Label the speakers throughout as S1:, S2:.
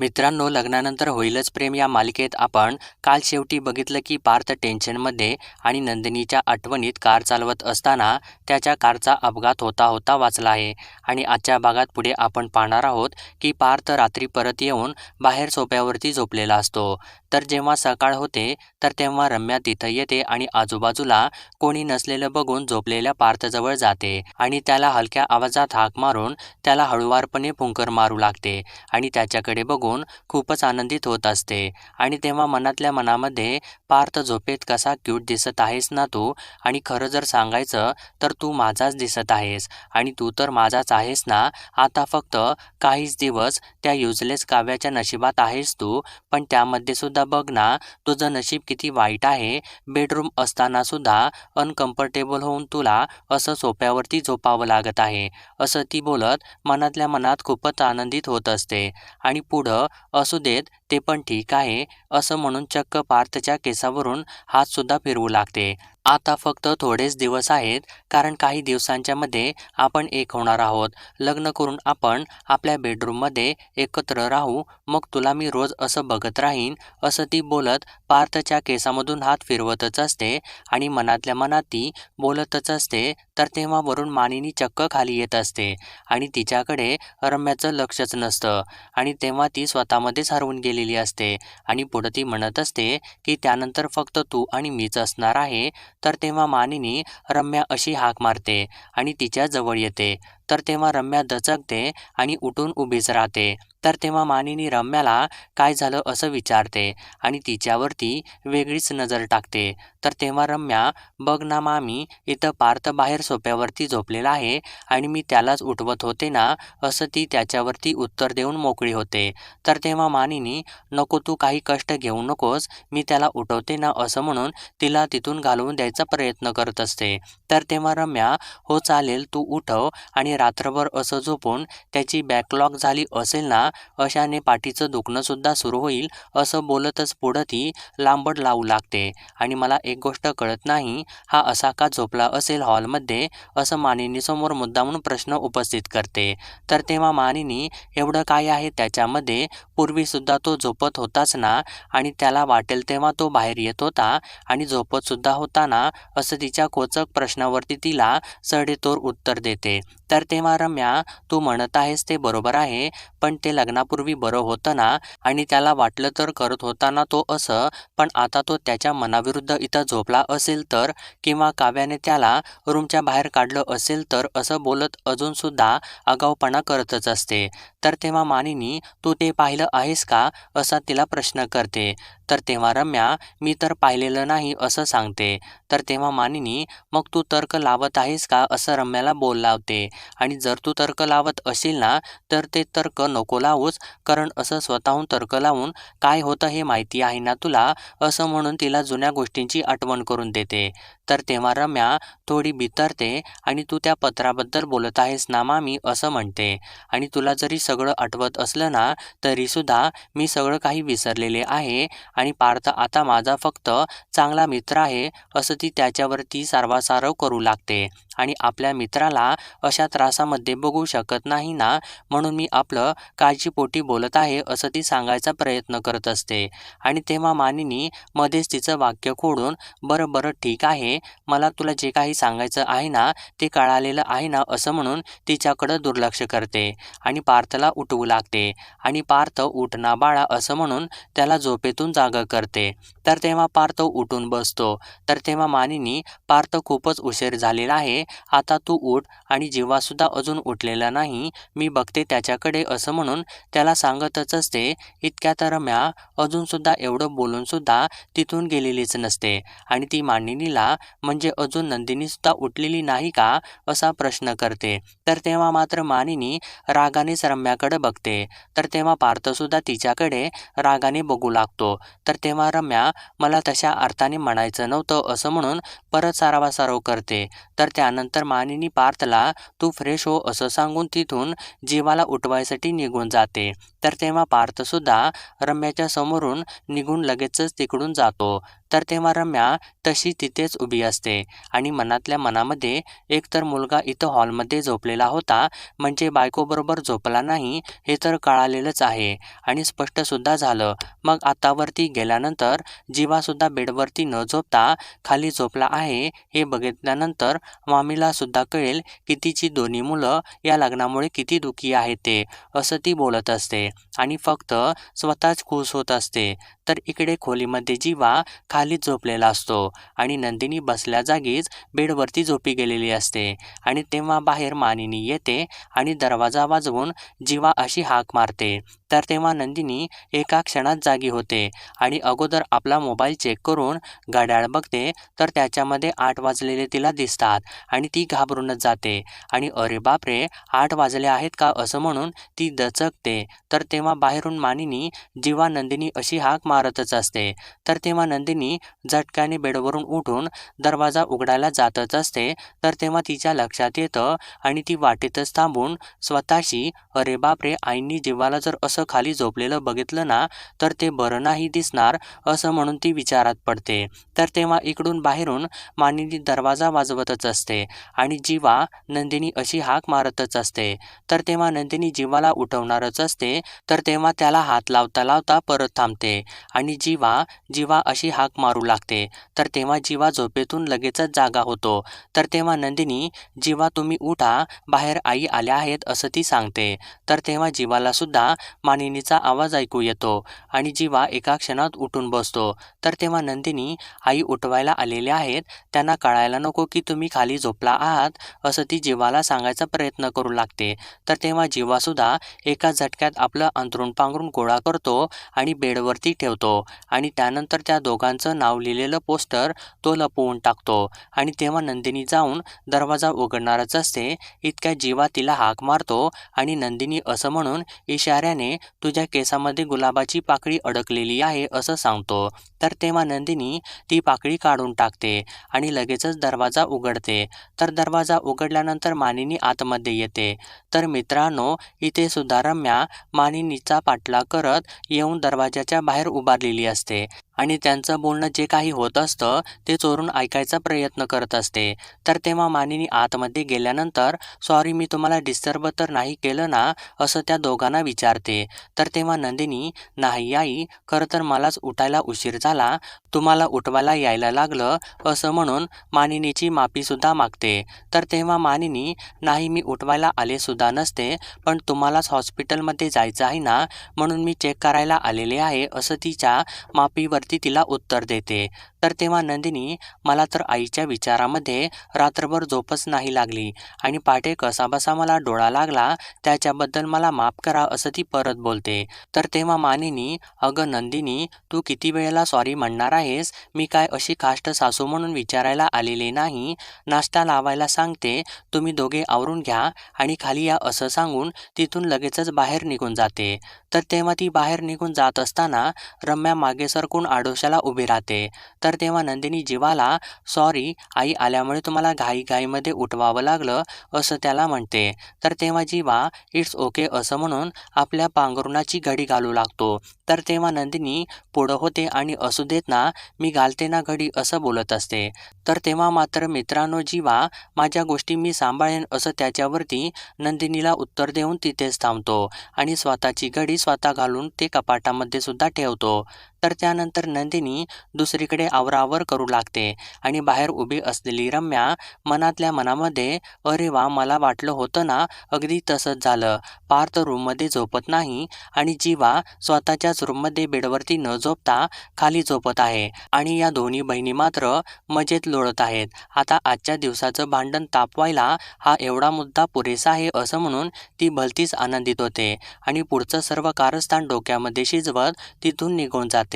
S1: मित्रांनो लग्नानंतर होईलच प्रेम या मालिकेत आपण. काल शेवटी बघितलं की पार्थ टेन्शनमध्ये आणि नंदिनीच्या आठवणीत कार चालवत असताना त्याच्या कारचा अपघात होता होता वाचला आहे. आणि आजच्या भागात पुढे आपण पाहणार आहोत की पार्थ रात्री परत येऊन बाहेर सोप्यावरती झोपलेला असतो. तर जेव्हा सकाळ होते तर तेव्हा रम्या तिथं येते आणि आजूबाजूला कोणी नसलेलं बघून झोपलेल्या पार्थजवळ जाते आणि त्याला हलक्या आवाजात हाक मारून त्याला हळुवारपणे फुंकर मारू लागते आणि त्याच्याकडे बघून खूपच आनंदित होत असते. आणि तेव्हा मनातल्या मनामध्ये पार्थ झोपेत कसा क्यूट दिसत आहेस ना तू? आणि खरं जर सांगायचं तर तू माझाच दिसत आहेस. आणि तू तर माझाच आहेस ना? आता फक्त काहीच दिवस त्या युजलेस काव्याच्या नशिबात आहेस तू. पण त्यामध्ये सुद्धा बघ ना तुझं नशीब किती वाईट आहे. बेडरूम असताना सुद्धा अनकम्फर्टेबल होऊन तुला असं सोप्यावरती झोपावं लागत आहे. असं ती बोलत मनातल्या मनात खूपच आनंदित होत असते. आणि पुढं असू देत ते पण ठीक आहे असं म्हणून चक्क पार्थच्या केसावरून हातसुद्धा फिरवू लागते. आता फक्त थोडेच दिवस आहेत कारण काही दिवसांच्या मध्ये आपण एक होणार आहोत. लग्न करून आपण आपल्या बेडरूममध्ये एकत्र राहू मग तुला मी रोज असं बघत राहीन असं ती बोलत पार्थच्या केसामधून हात फिरवतच असते आणि मनातल्या मनात ती बोलतच असते तर तेव्हा वरून मानिनी चक्क खाली येत असते आणि तिच्याकडे रम्याचं लक्षच नसतं आणि तेव्हा ती स्वतःमध्येच हरवून गेलेली असते आणि पुढं ती म्हणत असते की त्यानंतर फक्त तू आणि मीच असणार आहे तर तेव्हा मानिनी रम्या अशी हाक मारते आणि तिच्या जवळ येते. तर तेव्हा रम्या दचकते आणि उठून उभीच राहते. तर तेव्हा मानिनी रम्याला काय झालं असं विचारते आणि तिच्यावरती वेगळीच नजर टाकते. तर तेव्हा रम्या बघ ना मामी इथं पार्थ बाहेर सोप्यावरती झोपलेला आहे आणि मी त्यालाच उठवत होते ना असं ती त्याच्यावरती उत्तर देऊन मोकळी होते. तर तेव्हा मानिनी नको तू काही कष्ट घेऊ नकोस मी त्याला उठवते ना असं म्हणून तिला तिथून घालवून द्यायचा प्रयत्न करत असते. तर तेव्हा रम्या हो चालेल तू उठव आणि रात्रभर असं झोपून त्याची बॅकलॉग झाली असेल ना अशाने पाठीचं दुखणंसुद्धा सुरू होईल असं बोलतच पुढं ती लांबड लावू लागते. आणि मला एक गोष्ट कळत नाही हा असा का झोपला असेल हॉलमध्ये असं मानिनीसमोर मुद्दामून प्रश्न उपस्थित करते. तर तेव्हा मानिनी एवढं काय आहे त्याच्यामध्ये? पूर्वीसुद्धा तो झोपत होताच ना? आणि त्याला वाटेल तेव्हा तो बाहेर येत होता? आणि झोपतसुद्धा होता ना असं तिच्या कोचक प्रश्नावरती तिला सडेतोर उत्तर देते. तर तेव्हा रम्या तू म्हणत आहेस ते बरोबर आहे पण ते लग्नापूर्वी बरं होतं ना? आणि त्याला वाटलं तर करत होता ना तो असं पण आता तो त्याच्या मनाविरुद्ध इथं झोपला असेल तर? किंवा काव्याने त्याला रूमच्या बाहेर काढलं असेल तर? असं बोलत अजूनसुद्धा आगाऊपणा करतच असते. तर तेव्हा मानिनी तू ते पाहिलं आहेस का? असा तिला प्रश्न करते. तर तेव्हा रम्या मी तर पाहिलेलं नाही असं सांगते. तर तेव्हा मानिनी मग तू तर्क लावत आहेस का? असं रम्याला बोल लावते. आणि जर तू तर्क लावत असेल ना तर ते तर्क नको लावूच कारण असं स्वतःहून तर्क लावून काय होतं हे माहिती आहे ना तुला असं म्हणून तिला जुन्या गोष्टींची आठवण करून देते. तर तेव्हा रम्या थोडी बितरते आणि तू त्या पत्राबद्दल बोलत आहेस ना मामी असं म्हणते. आणि तुला जरी सगळं आठवत असलं ना तरीसुद्धा मी सगळं काही विसरलेले आहे आणि पार्थ आता माझा फक्त चांगला मित्र आहे असं ती त्याच्यावरती सारवासारव करू लागते. आणि आपल्या मित्राला अशा त्रासामध्ये बघू शकत नाही ना? म्हणून मी आपलं काळजीपोटी बोलत आहे असं ती सांगायचा प्रयत्न करत असते. आणि तेव्हा मानिनी मध्येच तिचं वाक्य खोडून बरं बरं ठीक आहे. मला तुला जे काही सांगायचं आहे ना ते कळालेलं आहे ना असं म्हणून तिच्याकडं दुर्लक्ष करते. आणि पार्थला उठवू लागते. आणि पार्थ उठना बाळा असं म्हणून त्याला झोपेतून जागा करते. तर तेव्हा पार्थ उठून बसतो. तर तेव्हा मानिनी पार्थ खूपच उशीर झालेला आहे. आता तू उठ आणि जेव्हासुद्धा अजून उठलेला नाही मी बघते त्याच्याकडे असं म्हणून त्याला सांगतच असते इतक्या तर म्या अजूनसुद्धा एवढं बोलूनसुद्धा तिथून गेलेलीच नसते. आणि ती मांडिनीला म्हणजे अजून नंदिनीसुद्धा उठलेली नाही का? असा प्रश्न करते. तर तेव्हा मात्र मानिनी रागानेच रम्याकडे बघते. तर तेव्हा पार्थसुद्धा तिच्याकडे रागाने बघू लागतो. तर तेव्हा रम्या मला तशा अर्थाने म्हणायचं नव्हतं असं म्हणून परत सारावासारव करते. तर त्यानंतर मानिनी पार्थला तू फ्रेश हो असं सांगून तिथून जीवाला उठवायसाठी निघून जाते. तर तेव्हा पार्थसुद्धा रम्याच्या समोरून निघून लगेचच तिकडून जातो. तर तेव्हा रम्या तशी तिथेच उभी असते आणि मनातल्या मनामध्ये एकतर मुलगा इथं हॉलमध्ये झोपलेला होता म्हणजे बायकोबरोबर झोपला नाही हे तर कळालेलंच आहे. आणि स्पष्टसुद्धा झालं. मग आतावरती गेल्यानंतर जीवासुद्धा बेडवरती न झोपता खाली झोपला आहे हे बघितल्यानंतर मामीलासुद्धा कळेल की तिची दोन्ही मुलं या लग्नामुळे किती दुःखी आहेत ते असं ती बोलत असते. आणि फक्त स्वतःच खुश होत असते. तर इकडे खोलीमध्ये जीवा खाली झोपलेला असतो आणि नंदिनी बसल्या जागीच बेडवरती झोपी गेलेली असते आणि तेव्हा बाहेर मानिनी येते आणि दरवाजा वाजवून जीवा अशी हाक मारते. तर तेव्हा नंदिनी एका क्षणात जागी होते आणि अगोदर आपला मोबाईल चेक करून घड्याळ बघते तर त्याच्यामध्ये आठ वाजलेले तिला दिसतात आणि ती घाबरूनच जाते. आणि अरे बापरे आठ वाजले आहेत का असं म्हणून ती दचकते. तर तेव्हा बाहेरून मानिनी जीवा नंदिनी अशी हाक मारतच असते तर तेव्हा नंदिनी झटक्याने बेडवरून उठून दरवाजा उघडायला जातच असते. तर तेव्हा तिच्या लक्षात येतं आणि ती वाटेतच थांबून स्वतःशी अरे बापरे आईंनी जीवाला जर असं खाली झोपलेलं बघितलं ना तर ते बरं नाही दिसणार असं म्हणून ती विचारात पडते. तर तेव्हा इकडून बाहेरून मानिनी दरवाजा वाजवतच असते आणि जीवा नंदिनी अशी हाक मारतच असते. तर तेव्हा नंदिनी जीवाला उठवणारच असते तर तेव्हा त्याला हात लावता लावता परत थांबते आणि जीवा जीवा अशी हाक मारू लागते. तर तेव्हा जीवा झोपेतून लगेचच जागा होतो. तर तेव्हा नंदिनी जीवा तुम्ही उठा बाहेर आई आल्या आहेत असं ती सांगते. तर तेव्हा जीवाला सुद्धा मानिनीचा आवाज ऐकू येतो आणि जीवा एका क्षणात उठून बसतो. तर तेव्हा नंदिनी आई उठवायला आलेले आहेत. त्यांना कळायला नको की तुम्ही खाली झोपला आहात असं ती जीवाला सांगायचा प्रयत्न करू लागते. तर तेव्हा जीवासुद्धा एका झटक्यात आपलं अंतरून पांघरून गोळा करतो आणि बेडवरती ठेवतो आणि त्यानंतर त्या दोघांचं नाव लिहिलेलं पोस्टर तो लपवून टाकतो. आणि तेव्हा नंदिनी जाऊन दरवाजा उघडणारच असते. इतक्या जीवा तिला हाक मारतो आणि नंदिनी असं म्हणून इशाऱ्याने तुझ्या केसामध्ये गुलाबाची पाकळी अडकलेली आहे असं सांगतो. तर तेव्हा नंदिनी ती पाकळी काढून टाकते आणि लगेचच दरवाजा उघडते. तर दरवाजा उघडल्यानंतर मानिनी आतमध्ये येते. तर मित्रांनो इथे सुद्धा रम्या मानिनीचा पाठलाग करत येऊन दरवाजाच्या बाहेर उभारलेली असते. आणि त्यांचं बोलणं जे काही होत असतं ते चोरून ऐकायचा प्रयत्न करत असते. तर तेव्हा मानिनी आतमध्ये गेल्यानंतर सॉरी मी तुम्हाला डिस्टर्ब तर नाही केलं ना? असं त्या दोघांना विचारते. तर तेव्हा नंदिनी नाही आई खरं तर मलाच उठायला उशीर झाला. तुम्हाला उठवायला यायला लागलं असं म्हणून मानिनीची माफीसुद्धा मागते. तर तेव्हा मानिनी नाही मी उठवायला आलेसुद्धा नसते पण तुम्हालाच हॉस्पिटलमध्ये जायचं आहे ना? म्हणून मी चेक करायला आलेले आहे असं तिच्या माफीवर ती तिला उत्तर देते. तर तेव्हा नंदिनी मला तर आईच्या विचारामध्ये रात्रभर झोपच नाही लागली आणि पाठे कसाबसा मला डोळा लागला त्याच्याबद्दल मला माफ करा असं ती परत बोलते. तर तेव्हा मानिनी अगं नंदिनी तू किती वेळेला सॉरी म्हणणार आहेस? मी काय अशी काष्ट सासू म्हणून विचारायला आलेले नाही? नाश्ता लावायला सांगते तुम्ही दोघे आवरून घ्या आणि खाली या असं सांगून तिथून लगेचच बाहेर निघून जाते. तर तेव्हा ती बाहेर निघून जात असताना रम्या मागे सरकून आडोशाला उभी राहते. तर तेव्हा नंदिनी जीवाला सॉरी आई आल्यामुळे तुम्हाला घाईघाईमध्ये उठवावं लागलं असं त्याला म्हणते. तर तेव्हा जीवा इट्स ओके असं म्हणून आपल्या पांघरुणाची घडी घालू लागतो. तर तेव्हा नंदिनी पुढं होते आणि असू देत ना मी घालते ना घडी असं बोलत असते. तर तेव्हा मात्र मित्रांनो जीवा माझ्या गोष्टी मी सांभाळेन असं त्याच्यावरती नंदिनीला उत्तर देऊन तिथेच थांबतो आणि स्वतःची घडी स्वतः घालून ते कपाटामध्ये सुद्धा ठेवतो. तर त्यानंतर नंदिनी दुसरीकडे आवरावर करू लागते आणि बाहेर उभी असलेली रम्या मनातल्या मनामध्ये अरे वा मला वाटलं होतं ना अगदी तसंच झालं. पार्थ रूममध्ये झोपत नाही आणि जीवा स्वतःच्याच रूममध्ये बेडवरती न झोपता खाली झोपत आहे आणि या दोन्ही बहिणी मात्र मजेत लोळत आहेत. आता आजच्या दिवसाचं भांडण तापवायला हा एवढा मुद्दा पुरेसा आहे असं म्हणून ती भलतीच आनंदित होते आणि पुढचं सर्व कारस्थान डोक्यामध्ये शिजवत तिथून निघून जाते.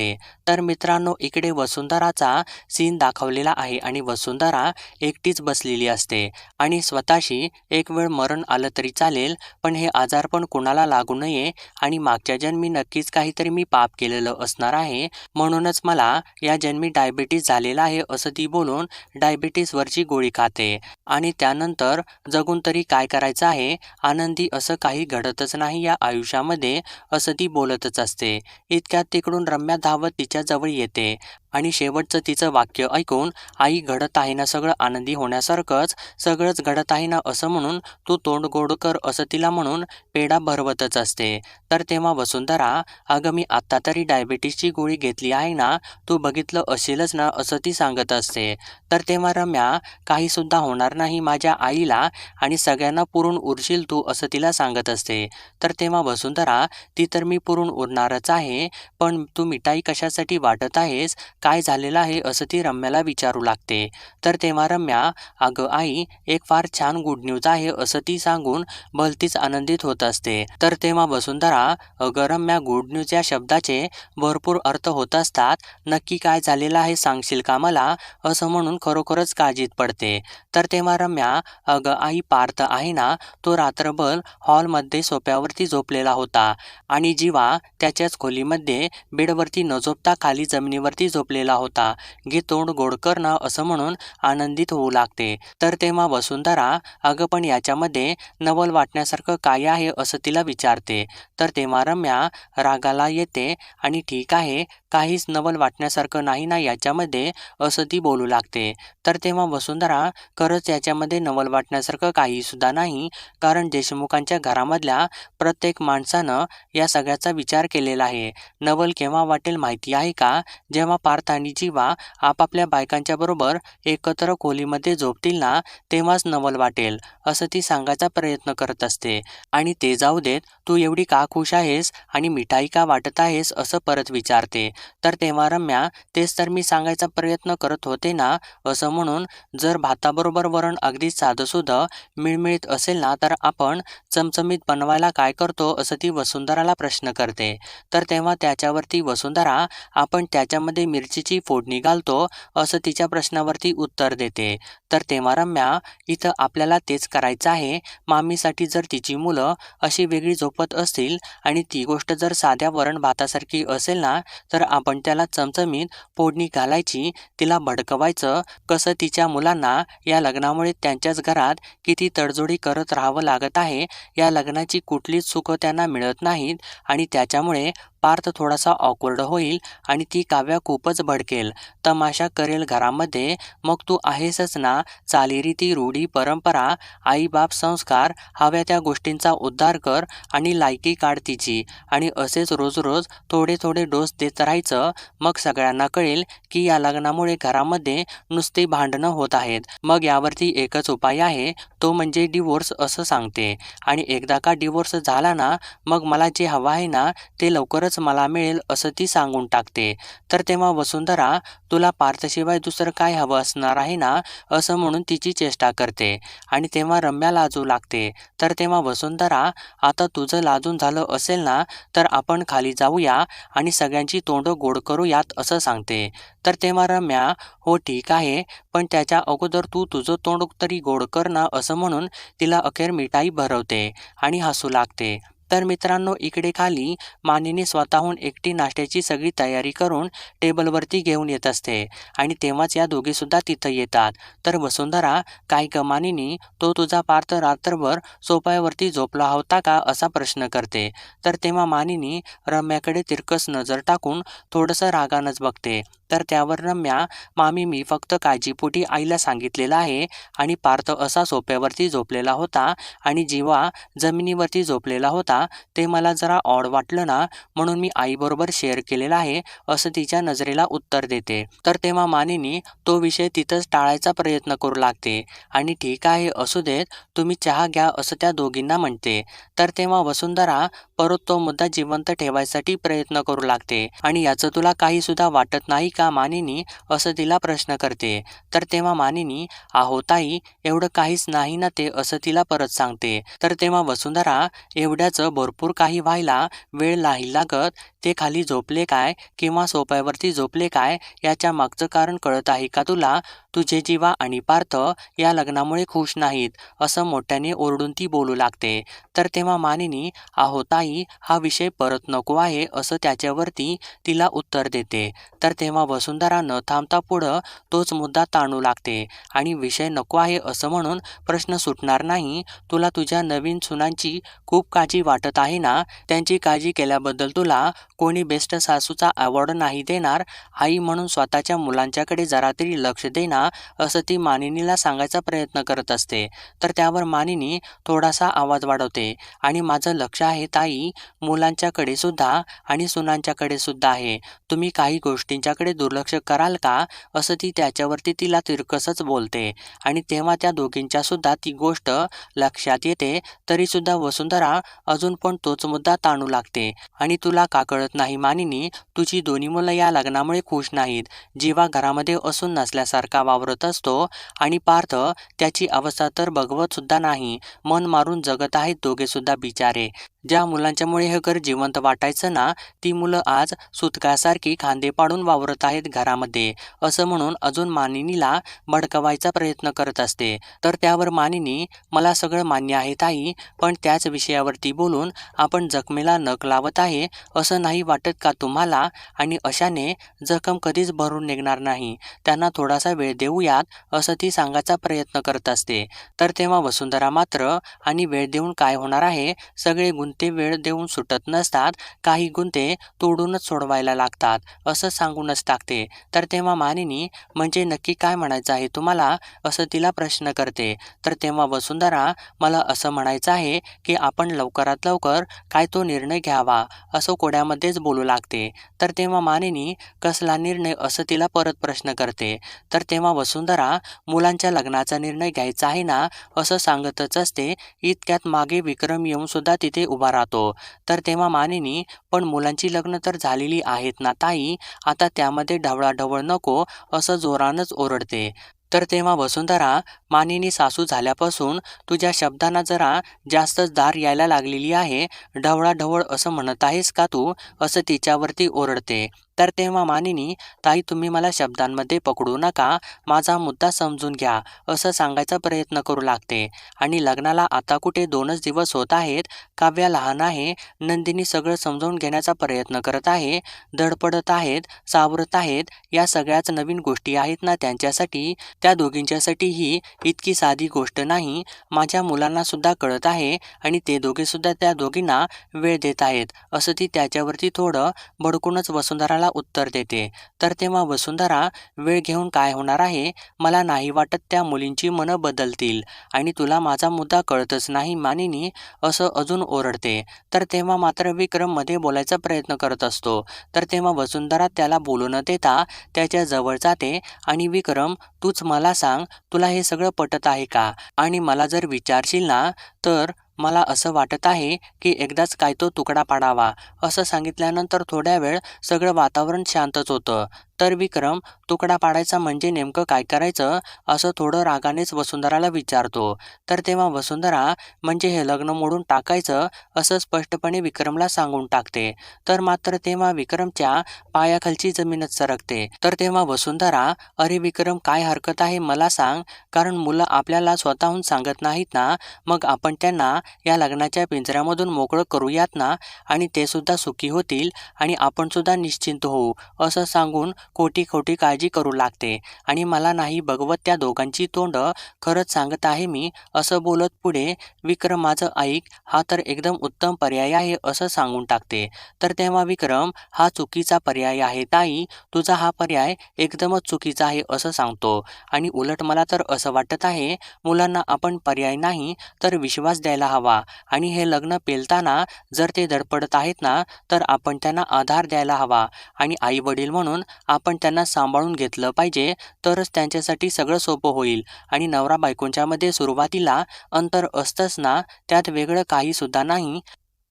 S1: तर मित्रांनो इकडे वसुंधराचा सीन दाखवलेला आहे आणि वसुंधरा एकटीच बसलेली असते आणि स्वतःशी एक वेळ मरण आलं तरी चालेल पण हे आजारपण कुणाला लागू नये आणि मागच्या जन्मी नक्कीच काहीतरी मी पाप केलेलं असणार आहे. म्हणूनच मला या जन्मी डायबिटीस झालेला आहे असं ती बोलून डायबिटीसवरची गोळी खाते आणि त्यानंतर जगून तरी काय करायचं आहे? आनंदी असं काही घडतच नाही या आयुष्यामध्ये असं ती बोलतच असते. इतक्यात तिकडून रम्या धावत तिच्याजवळ येते. आणि शेवटचं तिचं वाक्य ऐकून आई घडत आहे ना सगळं आनंदी होण्यासारखंच सगळंच घडत आहे ना असं म्हणून तू तोंड गोड कर असं तिला म्हणून पेढा भरवतच असते. तर तेव्हा वसुंधरा अगं मी आत्ता तरी डायबिटीसची गोळी घेतली आहे ना तू बघितलं असेलच ना असं ती सांगत असते. तर तेव्हा रम्या काहीसुद्धा होणार नाही माझ्या आईला आणि सगळ्यांना पुरून उरशील तू असं तिला सांगत असते. तर तेव्हा वसुंधरा ती तर मी पुरून उरणारच आहे पण तू मिठाई कशासाठी वाटत आहेस? काय झालेलं आहे असं ती रम्याला विचारू लागते. तर तेव्हा रम्या अगं आई एक फार छान गुड न्यूज आहे असं ती सांगून भलतीच आनंदित होत असते. तर तेव्हा वसुंधरा अगं रम्या गुड न्यूज या शब्दाचे भरपूर अर्थ होत असतात. नक्की काय झालेलं आहे सांगशील का मला? असं म्हणून खरोखरच काळजीत पडते. तर तेव्हा रम्या अगं आई पार्थ आहे ना तो रात्रभर हॉलमध्ये सोप्यावरती झोपलेला होता. आणि जीवा त्याच्याच खोलीमध्ये बेडवरती न झोपता खाली जमिनीवरती झोप झोपलेला होता. घे तोंड गोड करणं असं म्हणून आनंदित होऊ लागते. तर तेव्हा वसुंधरा अगं पण याच्यामध्ये नवल वाटण्यासारखं काय आहे असं तिला विचारते. तर तेव्हा रम्या रागाला येते आणि ठीक आहे काहीच नवल वाटण्यासारखं नाही ना याच्यामध्ये असं ती बोलू लागते. तर तेव्हा वसुंधरा खरंच याच्यामध्ये नवल वाटण्यासारखं काहीसुद्धा नाही कारण देशमुखांच्या घरामधल्या प्रत्येक माणसानं या सगळ्याचा विचार केलेला आहे. नवल केव्हा वाटेल माहिती आहे का? जेव्हा पार्थ आणि जीवा आपापल्या बायकांच्या बरोबर एकत्र खोलीमध्ये झोपतील ना तेव्हाच नवल वाटेल असं ती सांगायचा प्रयत्न करत असते. आणि ते जाऊ देत तू एवढी का खुश आहेस आणि मिठाई का वाटत आहेस? असं परत विचारते. तर तेव्हा रम्या तेच तर मी सांगायचा प्रयत्न करत होते ना असं म्हणून जर भाताबरोबर वरण अगदी साधंसुधं मिळमिळीत असेल ना तर आपण चमचमीत बनवायला काय करतो? असं ती वसुंधराला प्रश्न करते. तर तेव्हा त्याच्यावरती वसुंधरा आपण त्याच्यामध्ये मिरचीची फोडणी घालतो असं तिच्या प्रश्नावरती उत्तर देते. तर तेव्हा रम्या इथं आपल्याला तेच करायचं आहे. मामीसाठी जर तिची मुलं अशी वेगळी झोपत असतील आणि ती गोष्ट जर साध्या वरण भातासारखी असेल ना तर आपण त्याला चमचमीत फोडणी घालायची तिला भडकवायचं कसं तिच्या मुलांना या लग्नामुळे त्यांच्याच घरात किती तडजोडी करत राहावं लागत आहे या लग्नाची कुठलीच सुखं त्यांना मिळत नाहीत आणि त्याच्यामुळे पार्थ थोडासा ऑकवर्ड होईल आणि ती काव्या खूपच भडकेल. तमाशा करेल घरामध्ये. मग तू आहेसच ना. चालीरीती रूढी परंपरा आईबाप संस्कार हव्या त्या गोष्टींचा उद्धार कर आणि लायकी काढ तिची. आणि असेच रोज रोज थोडे थोडे डोस देत राहायचं. मग सगळ्यांना कळेल की या लग्नामुळे घरामध्ये नुसती भांडणं होत आहेत. मग यावरती एकच उपाय आहे. तो म्हणजे डिवोर्स असं सांगते. आणि एकदा का डिवोर्स झाला ना मग मला जे हवं आहे ना ते लवकरच मला मिळेल असं ती सांगून टाकते. तर तेव्हा वसुंधरा तुला पार्थशिवाय दुसरं काय हवं असणार आहे ना? असं म्हणून तिची चेष्टा करते. आणि तेव्हा रम्या लाजू लागते. तर तेव्हा वसुंधरा आता तुझं लाजून झालं असेल ना तर आपण खाली जाऊया आणि सगळ्यांची तोंड गोड करूयात असं सांगते. तर तेव्हा रम्या हो ठीक आहे पण त्याच्या अगोदर तू तुझं तोंड तरी गोड कर ना असं म्हणून तिला अखेर मिठाई भरवते आणि हसू लागते. तर मित्रांनो इकडे खाली मानिनी स्वतःहून एकटी नाश्त्याची सगळी तयारी करून टेबलवरती घेऊन येत असते आणि तेव्हाच या दोघीसुद्धा तिथं येतात. तर वसुंधरा काय ग मानिनी तो तुझा पार्थ रात्रभर सोपायावरती झोपला होता का? असा प्रश्न करते. तर तेव्हा मानिनी रम्याकडे तिरकस नजर टाकून थोडंसं रागानंच बघते. तर त्यावर रम्या मामी मी फक्त काळजीपोटी आईला सांगितलेलं आहे आणि पार्थ असा सोप्यावरती झोपलेला होता आणि जीवा जमिनीवरती झोपलेला होता ते मला जरा ऑड वाटलं ना म्हणून मी आईबरोबर शेअर केलेला आहे असं तिच्या नजरेला उत्तर देते. तर तेव्हा मानिनी तो विषय तिथंच टाळायचा प्रयत्न करू लागते. आणि ठीक आहे असू देत तुम्ही चहा घ्या असं त्या दोघींना म्हणते. तर तेव्हा वसुंधरा परत तो मुद्दा जिवंत ठेवायसाठी प्रयत्न करू लागते. आणि याचं तुला काही सुद्धा वाटत नाही का मानिनी असं तिला प्रश्न करते. तर तेव्हा मानिनी आहो ताई एवढं काहीच नाही ना ते असं तिला परत सांगते. तर तेव्हा वसुंधरा एवढ्याचं भरपूर काही व्हायला वेळ नाही लागत. ते खाली झोपले काय किंवा सोप्यावरती झोपले काय याच्या मागचं कारण कळत आहे का तुला? तुझे जीवा आणि पार्थ या लग्नामुळे खुश नाहीत असं मोठ्याने ओरडून ती बोलू लागते. तर तेव्हा मानिनी आहो ताई हा विषय परत नको आहे असं त्याच्यावरती तिला उत्तर देते. तर तेव्हा वसुंधरा न थांबता पुढं तोच मुद्दा ताणू लागते. आणि विषय नको आहे असं म्हणून प्रश्न सुटणार नाही तुला तुझ्या नवीन सुनांची खूप काळजी वाटत आहे ना? त्यांची काळजी केल्याबद्दल तुला कोणी बेस्ट सासूचा अवॉर्ड नाही देणार आई म्हणून स्वतःच्या मुलांच्याकडे जरा तरी लक्ष देणार असं ती मानिनीला सांगायचा प्रयत्न करत असते. तर त्यावर मानिनी थोडासा आवाज वाढवते आणि माझं लक्ष आहे ताई मुलांच्याकडे सुद्धा आणि सुनांच्याकडे सुद्धा आहे. तुम्ही काही गोष्टींच्याकडे दुर्लक्ष कराल का? असं ती त्याच्यावरती तिला तिरकसच बोलते. आणि तेव्हा त्या दोघींच्या सुद्धा ती गोष्ट लक्षात येते तरीसुद्धा वसुंधरा अजून पण तोच मुद्दा ताणू लागते. आणि तुला का कळत नाही. मानिनी तुझी दोन्ही मुलं या लग्नामुळे खुश नाहीत. जीवा घरामध्ये असून नसल्यासारखा वावरत असतो आणि पार्थ त्याची अवस्था तर बघवत सुद्धा नाही. मन मारून जगत आहेत दोघे सुद्धा बिचारे. ज्या मुलांच्यामुळे हे घर जिवंत वाटायचं ना ती मुलं आज सुतकासारखी खांदे पाडून वावरत आहेत घरामध्ये. असं म्हणून अजून मानिनीला भडकवायचा प्रयत्न करत असते. तर त्यावर मानिनी मला सगळं मान्य आहे ताई पण त्याच विषयावरती बोलून आपण जखमेला नख लावत आहे असं नाही वाटत का तुम्हाला? आणि अशाने जखम कधीच भरून निघणार नाही. त्यांना थोडासा वेळ देऊयात असं ती सांगायचा प्रयत्न करत असते. तर तेव्हा वसुंधरा मात्र आणि वेळ देऊन काय होणार आहे? सगळे गुंत ते वेळ देऊन सुटत नसतात काही गुंते तोडूनच सोडवायला लागतात असं सांगूनच टाकते. तर तेव्हा मानिनी म्हणजे नक्की काय म्हणायचं आहे तुम्हाला? असं तिला प्रश्न करते. तर तेव्हा वसुंधरा मला असं म्हणायचं आहे की आपण लवकरात लवकर काय तो निर्णय घ्यावा? असं कोड्यामध्येच बोलू लागते. तर तेव्हा मानिनी कसला निर्णय? असं तिला परत प्रश्न करते. तर तेव्हा वसुंधरा मुलांच्या लग्नाचा निर्णय घ्यायचा आहे ना? असं सांगतच असते. इतक्यात मागे विक्रम येऊन सुद्धा तिथे उभा राहतो. तर तेव्हा मानिनी पण मुलांची लग्न तर झालेली आहेत ना ताई? आता त्यामध्ये ढवळाढवळ नको असं जोरानच ओरडते. तर तेव्हा वसुंधरा मानिनी सासू झाल्यापासून तुझ्या शब्दांना जरा जास्तच दार यायला लागलेली आहे. ढवळाढवळ असं म्हणत आहेस का तू? असं तिच्यावरती ओरडते. तर तेव्हा मानिनी ताई तुम्ही मला शब्दांमध्ये पकडू नका. माझा मुद्दा समजून घ्या. असं सांगायचा प्रयत्न करू लागते. आणि लग्नाला आता कुठे दोनच दिवस होत आहेत. काव्या लहान आहे. नंदिनी सगळं समजावून घेण्याचा प्रयत्न करत आहे. धडपडत आहेत. सावरत आहेत. या सगळ्याच नवीन गोष्टी आहेत ना त्यांच्यासाठी. त्या दोघींच्यासाठी ही इतकी साधी गोष्ट नाही. माझ्या मुलांना सुद्धा कळत आहे. आणि ते दोघे सुद्धा त्या दोघींना वेळ देत आहेत. असं ती त्याच्यावरती थोडं भडकूनच वसुंधराला उत्तर देते. तर तेव्हा वसुंधरा वेळ घेऊन काय होणार आहे? मला नाही वाटत त्या मुलींची मनं बदलतील आणि तुला माझा मुद्दा कळतच नाही मानिनी असं अजून ओरडते. तर तेव्हा मात्र विक्रममध्ये बोलायचा प्रयत्न करत असतो. तर तेव्हा वसुंधरा त्याला बोलू न देता त्याच्याजवळ जाते आणि विक्रम तूच मला सांग तुला हे सगळं पटत आहे का? आणि मला जर विचारशील ना तर मला असं वाटत आहे की एकदाच काय तो तुकडा पाडावा असं सांगितल्यानंतर थोड्या वेळ सगळं वातावरण शांतच होतं. तर विक्रम तुकडा पाडायचा म्हणजे नेमकं काय करायचं असं थोडं रागानेच वसुंधराला विचारतो. तर तेव्हा वसुंधरा म्हणजे हे लग्न मोडून टाकायचं असं स्पष्टपणे विक्रमला सांगून टाकते. तर मात्र तेव्हा विक्रमच्या पायाखालची जमीनच सरकते. तर तेव्हा वसुंधरा अरे विक्रम काय हरकत आहे मला सांग कारण मुलं आपल्याला स्वतःहून सांगत नाहीत ना. मग आपण त्यांना या लग्नाच्या पिंजऱ्यामधून मोकळं करूयात ना आणि ते सुद्धा सुखी होतील आणि आपण सुद्धा निश्चिंत होऊ असं सांगून खोटी खोटी काळजी करू लागते. आणि मला नाही बघवत त्या दोघांची तोंड. खरंच सांगत आहे मी असं बोलत पुढे विक्रम माझं ऐक हा तर एकदम उत्तम पर्याय आहे असं सांगून टाकते. तर तेव्हा विक्रम हा चुकीचा पर्याय आहे ताई तुझा हा पर्याय एकदमच चुकीचा आहे असं सांगतो. आणि उलट मला तर असं वाटत आहे मुलांना आपण पर्याय नाही तर विश्वास द्यायला हवा. आणि हे लग्न पेलताना जर ते धडपडत आहेत ना तर आपण त्यांना आधार द्यायला हवा. आणि आई वडील म्हणून आपण त्यांना सांभाळून घेतलं पाहिजे तरच त्यांच्यासाठी सगळं सोपं होईल. आणि नवरा बायकोंच्यामध्ये सुरुवातीला अंतर असतंच ना त्यात वेगळं काहीसुद्धा नाही.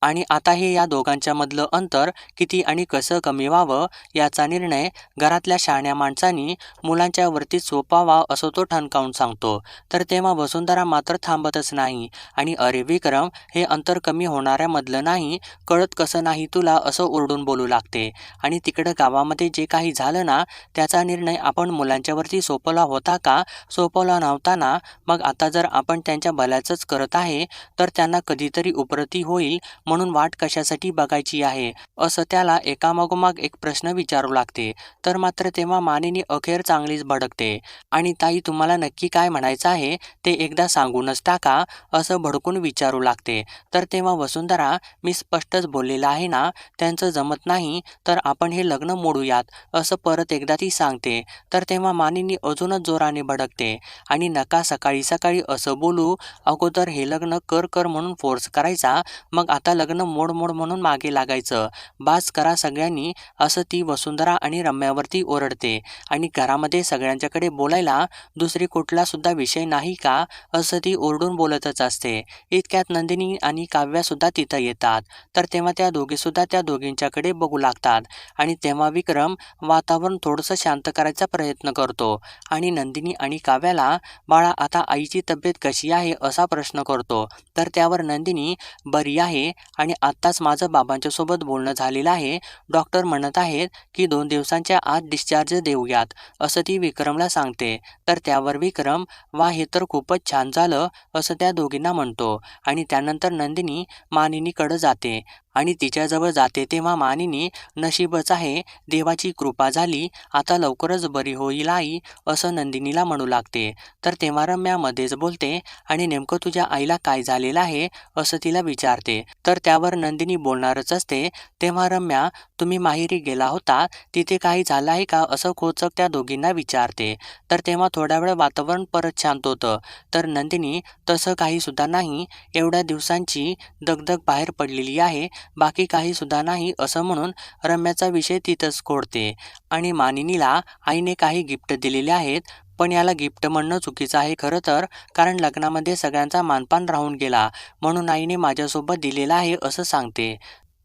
S1: आणि आता हे या दोघांच्या मधलं अंतर किती आणि कसं कमी व्हावं याचा निर्णय घरातल्या शहाण्या माणसांनी मुलांच्या वरती सोपावा असं तो ठणकावून सांगतो. तर तेव्हा वसुंधरा मात्र थांबतच नाही आणि अरे विक्रम हे अंतर कमी होणाऱ्यामधलं नाही कळत कसं नाही तुला असं ओरडून बोलू लागते. आणि तिकडं गावामध्ये जे काही झालं ना त्याचा निर्णय आपण मुलांच्यावरती सोपवला होता का? सोपवला नव्हता ना मग आता जर आपण त्यांच्या भल्याचंच करत आहे तर त्यांना कधीतरी उपरती होईल म्हणून वाट कशासाठी बघायची आहे? असं त्याला एकामागोमाग एक प्रश्न विचारू लागते. तर मात्र तेव्हा मानेने अखेर चांगलीच भडकते. आणि ताई तुम्हाला नक्की काय म्हणायचं आहे? ते एकदा सांगूनच टाका असं भडकून विचारू लागते. तर तेव्हा वसुंधरा मी स्पष्टच बोललेलं आहे ना? त्यांचं जमत नाही तर आपण हे लग्न मोडूयात असं परत एकदा ती सांगते. तर तेव्हा मानिनी अजूनच जोराने भडकते. आणि नका सकाळी सकाळी असं बोलू अगोदर हे लग्न कर कर म्हणून फोर्स करायचा मग आता लग्न मोड मोड म्हणून मागे लागायचं. बास करा सगळ्यांनी असं ती वसुंधरा आणि रम्यावरती ओरडते. आणि घरामध्ये सगळ्यांच्याकडे बोलायला दुसरी कुठला सुद्धा विषय नाही का असं ती ओरडून बोलतच असते. इतक्यात नंदिनी आणि काव्या सुद्धा तिथं येतात. तर तेव्हा त्या दोघीसुद्धा त्या दोघींच्याकडे बघू लागतात. आणि तेव्हा विक्रम वातावरण थोडंसं शांत करायचा प्रयत्न करतो. आणि नंदिनी आणि काव्याला बाळा आता आईची तब्येत कशी आहे? असा प्रश्न करतो. तर त्यावर नंदिनी बरी आहे. आणि आत्ताच माझं बाबांच्या सोबत बोलणं झालेलं आहे. डॉक्टर म्हणत आहेत की दोन दिवसांच्या आत डिस्चार्ज देऊयात असं ती विक्रमला सांगते. तर त्यावर विक्रम वा हे तर खूपच छान झालं असं त्या दोघींना म्हणतो. आणि त्यानंतर नंदिनी मानिनीकडं जाते. आणि तिच्याजवळ जाते तेव्हा मानिनी नशीबच आहे देवाची कृपा झाली आता लवकरच बरी होईल आई असं नंदिनीला म्हणू लागते. तर तेव्हा रम्या मध्येच बोलते आणि नेमकं तुझ्या आईला काय झालेलं आहे? असं तिला विचारते. तर त्यावर नंदिनी बोलणारच असते तेव्हा रम्या तुम्ही माहेरी गेला होता तिथे काही झालं आहे का? असं खोचक त्या दोघींना विचारते. तर तेव्हा थोड्या वेळ वातावरण परत शांत होतं. तर नंदिनी तसं काही सुद्धा नाही एवढ्या दिवसांची दगदग बाहेर पडलेली आहे बाकी काही सुद्धा नाही असं म्हणून रम्याचा विषय तिथंच खोडते. आणि मानिनीला आईने काही गिफ्ट दिलेले आहेत पण याला गिफ्ट म्हणणं चुकीचं आहे खरं तर कारण लग्नामध्ये सगळ्यांचा मानपान राहून गेला म्हणून आईने माझ्यासोबत दिलेला आहे असं सांगते.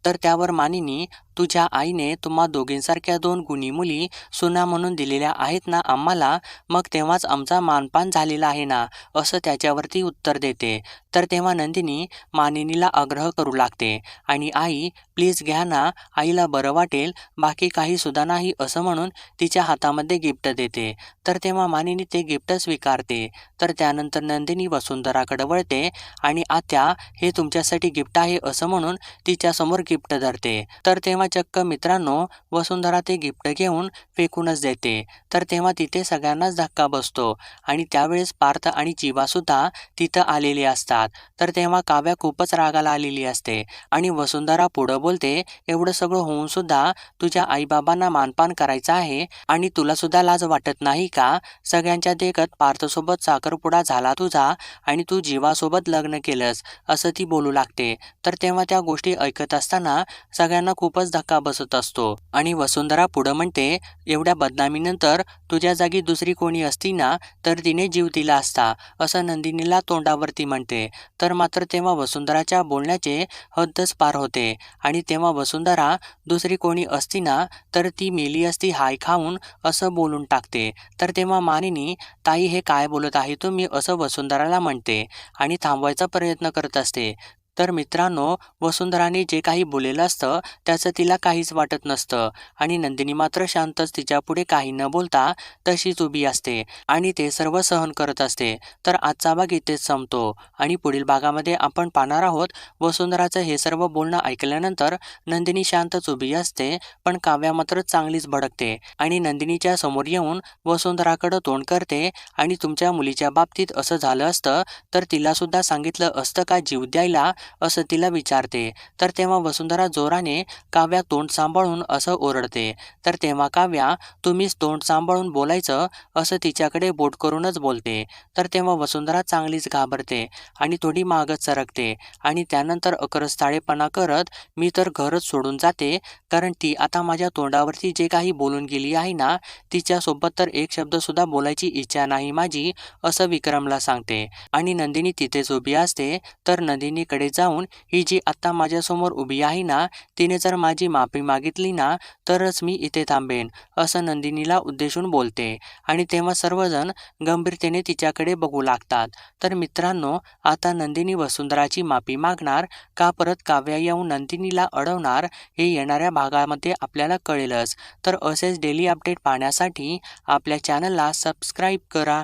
S1: तर त्यावर मानिनी तुझ्या आईने तुम्हा दोघींसारख्या दोन गुणी मुली सुना म्हणून दिलेल्या आहेत ना आम्हाला? मग तेव्हाच आमचा मानपान झालेला आहे ना? असं त्याच्यावरती उत्तर देते. तर तेव्हा नंदिनी मानिनीला आग्रह करू लागते. आणि आई प्लीज घ्या ना आईला बरं वाटेल. बाकी काही सुद्धा नाही असं म्हणून तिच्या हातामध्ये गिफ्ट देते. तर तेव्हा मानिनी ते गिफ्ट स्वीकारते. तर त्यानंतर नंदिनी वसुंधराकडे वळते आणि आत्या हे तुमच्यासाठी गिफ्ट आहे असं म्हणून तिच्यासमोर गिफ्ट धरते. तर तेव्हा चक्क मित्रांनो वसुंधरा ते गिफ्ट घेऊन फेकूनच देते. तर तेव्हा तिथे सगळ्यांनाच धक्का बसतो. आणि त्यावेळेस पार्थ आणि जीवासुद्धा तिथं आलेले असतात. तर तेव्हा काव्या खूपच रागाला आलेली असते. आणि वसुंधरा पुढं बोलते एवढं सगळं होऊन सुद्धा तुझ्या आईबाबांना मानपान करायचं आहे आणि तुला सुद्धा लाज वाटत नाही का? सगळ्यांच्या देखत पार्थसोबत साखरपुडा झाला तुझा आणि तू जीवासोबत लग्न केलंस असं ती बोलू लागते. तर तेव्हा त्या गोष्टी ऐकत असताना सगळ्यांना खूपच धक्का बसत असतो. आणि वसुंधरा पुढं म्हणते एवढ्या बदनामीनंतर तुझ्या जागी दुसरी कोणी असती ना तर तिने जीव दिला असता असं नंदिनीला तोंडावरती म्हणते. तर मात्र तेव्हा वसुंधराच्या बोलण्याचे हद्दच पार होते. आणि तेव्हा वसुंधरा दुसरी कोणी असती ना तर ती मेली असती हाय खाऊन असं बोलून टाकते. तर तेव्हा मानिनी ताई हे काय बोलत आहे तुम्ही? असं वसुंधराला म्हणते. आणि थांबवायचा प्रयत्न करत असते. तर मित्रांनो वसुंधराने जे काही बोललेलं असतं त्याचं तिला काहीच वाटत नसतं. आणि नंदिनी मात्र शांतच तिच्यापुढे काही न बोलता तशीच उभी असते आणि ते सर्व सहन करत असते. तर आजचा भाग इथेच संपतो. आणि पुढील भागामध्ये आपण पाहणार आहोत वसुंधराचं हे सर्व बोलणं ऐकल्यानंतर नंदिनी शांतच उभी असते पण काव्या मात्र चांगलीच भडकते. आणि नंदिनीच्या समोर येऊन वसुंधराकडं तोंड करते आणि तुमच्या मुलीच्या बाबतीत असं झालं असतं तर तिला सुद्धा सांगितलं असतं का जीव द्यायला? असं तिला विचारते. तर तेव्हा वसुंधरा जोराने काव्या तोंड सांभाळून असं ओरडते. तर तेव्हा काव्या तुम्हीच तोंड सांभाळून बोलायचं असं तिच्याकडे बोट करूनच बोलते. तर तेव्हा वसुंधरा चांगलीच घाबरते आणि थोडी मागत सरकते आणि त्यानंतर अकरस्थाळेपणा करत मी तर घरच सोडून जाते कारण ती आता माझ्या तोंडावरती जे काही बोलून गेली आहे ना तिच्यासोबत तर एक शब्दसुद्धा बोलायची इच्छा नाही माझी असं विक्रमला सांगते. आणि नंदिनी तिथेच उभी असते. तर नंदिनीकडे जाऊन ही जी आत्ता माझ्यासमोर उभी आहे ना तिने जर माझी माफी मागितली ना तरच मी इथे थांबेन असं नंदिनीला उद्देशून बोलते. आणि तेव्हा सर्वजण गंभीरतेने तिच्याकडे बघू लागतात. तर मित्रांनो आता नंदिनी वसुंधराची माफी मागणार का परत काव्या येऊन नंदिनीला अडवणार हे येणाऱ्या भागामध्ये आपल्याला कळेलच. तर असेच डेली अपडेट पाहण्यासाठी आपल्या चॅनलला सबस्क्राईब करा.